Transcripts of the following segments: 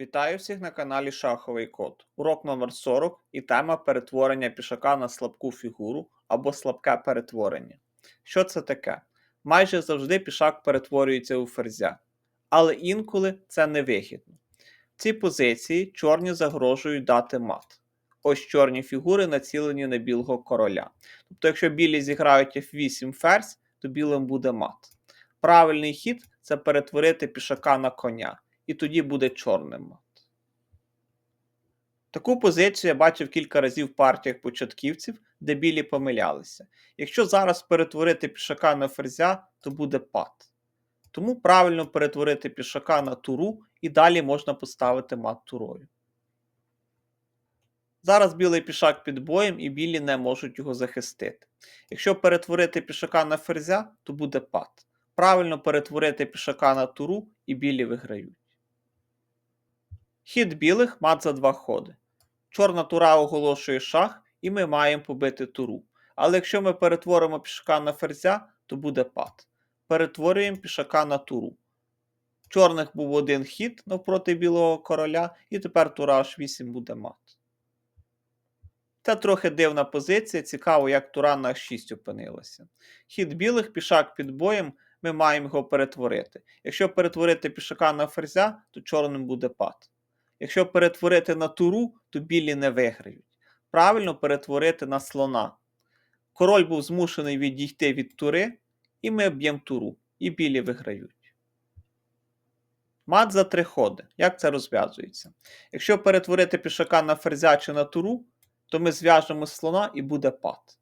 Вітаю всіх на каналі Шаховий Код. Урок номер 40 і тема перетворення пішака на слабку фігуру або слабке перетворення. Що це таке? Майже завжди пішак перетворюється у ферзя, але інколи це невигідно. В цій позиції чорні загрожують дати мат. Ось чорні фігури націлені на білого короля. Тобто, якщо білі зіграють F8 ферзь, то білим буде мат. Правильний хід це перетворити пішака на коня і тоді буде чорним мат. Таку позицію я бачив кілька разів в партіях початківців, де білі помилялися. Якщо зараз перетворити пішака на ферзя, то буде пат. Тому правильно перетворити пішака на туру і далі можна поставити мат турою. Зараз білий пішак під боєм і білі не можуть його захистити. Якщо перетворити пішака на ферзя, то буде пат. Правильно перетворити пішака на туру і білі виграють. Хід білих мат за два ходи. Чорна тура оголошує шах, і ми маємо побити туру. Але якщо ми перетворимо пішака на ферзя, то буде пат. Перетворюємо пішака на туру. Чорних був один хід навпроти білого короля, і тепер тура H8 буде мат. Це трохи дивна позиція, цікаво, як тура на H6 опинилася. Хід білих, пішак під боєм, ми маємо його перетворити. Якщо перетворити пішака на ферзя, то чорним буде пат. Якщо перетворити на туру, то білі не виграють. Правильно перетворити на слона. Король був змушений відійти від тури, і ми б'ємо туру, і білі виграють. Мат за три ходи. Як це розв'язується? Якщо перетворити пішака на ферзя чи на туру, то ми зв'яжемо слона і буде пат.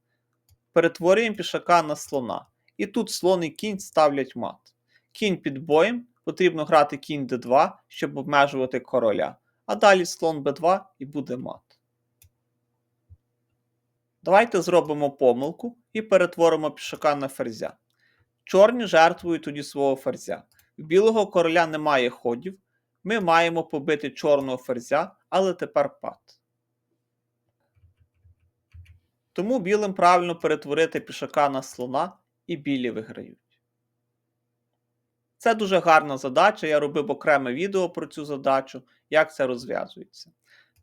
Перетворюємо пішака на слона. І тут слон і кінь ставлять мат. Кінь під боєм, потрібно грати кінь d2, щоб обмежувати короля а далі слон b2 і буде мат. Давайте зробимо помилку і перетворимо пішака на ферзя. Чорні жертвують тоді свого ферзя. У білого короля немає ходів. Ми маємо побити чорного ферзя, але тепер пат. Тому білим правильно перетворити пішака на слона і білі виграють. Це дуже гарна задача. Я робив окреме відео про цю задачу, як це розв'язується.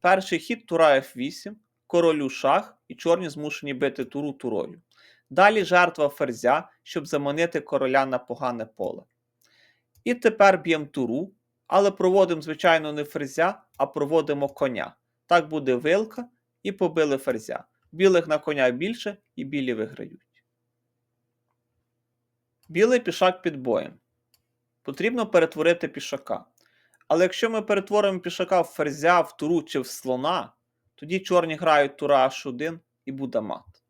Перший хід тура F8, королю шах і чорні змушені бити туру турою. Далі жертва ферзя, щоб заманити короля на погане поле. І тепер б'ємо туру, але проводимо, звичайно, не ферзя, а проводимо коня. Так буде вилка і побили ферзя. Білих на коня більше і білі виграють. Білий пішак під боєм потрібно перетворити пішака. Але якщо ми перетворимо пішака в ферзя, в туру чи в слона, тоді чорні грають тура H1 і буде мат.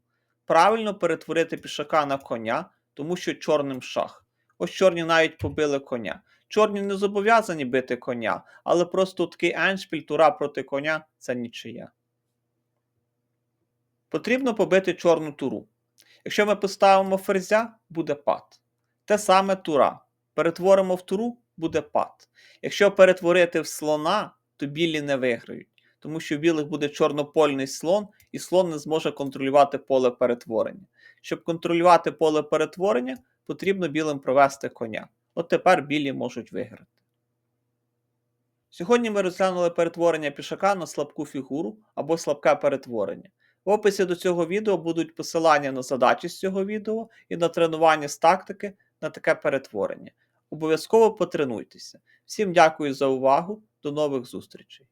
Правильно перетворити пішака на коня, тому що чорним шах. Ось чорні навіть побили коня. Чорні не зобов'язані бити коня, але просто такий еншпіль тура проти коня це нічия. Потрібно побити чорну туру. Якщо ми поставимо ферзя, буде пат. Те саме тура перетворимо в туру, буде пат. Якщо перетворити в слона, то білі не виграють, тому що в білих буде чорнопольний слон, і слон не зможе контролювати поле перетворення. Щоб контролювати поле перетворення, потрібно білим провести коня. От тепер білі можуть виграти. Сьогодні ми розглянули перетворення пішака на слабку фігуру або слабке перетворення. В описі до цього відео будуть посилання на задачі з цього відео і на тренування з тактики на таке перетворення. Обов'язково потренуйтеся. Всім дякую за увагу. До нових зустрічей!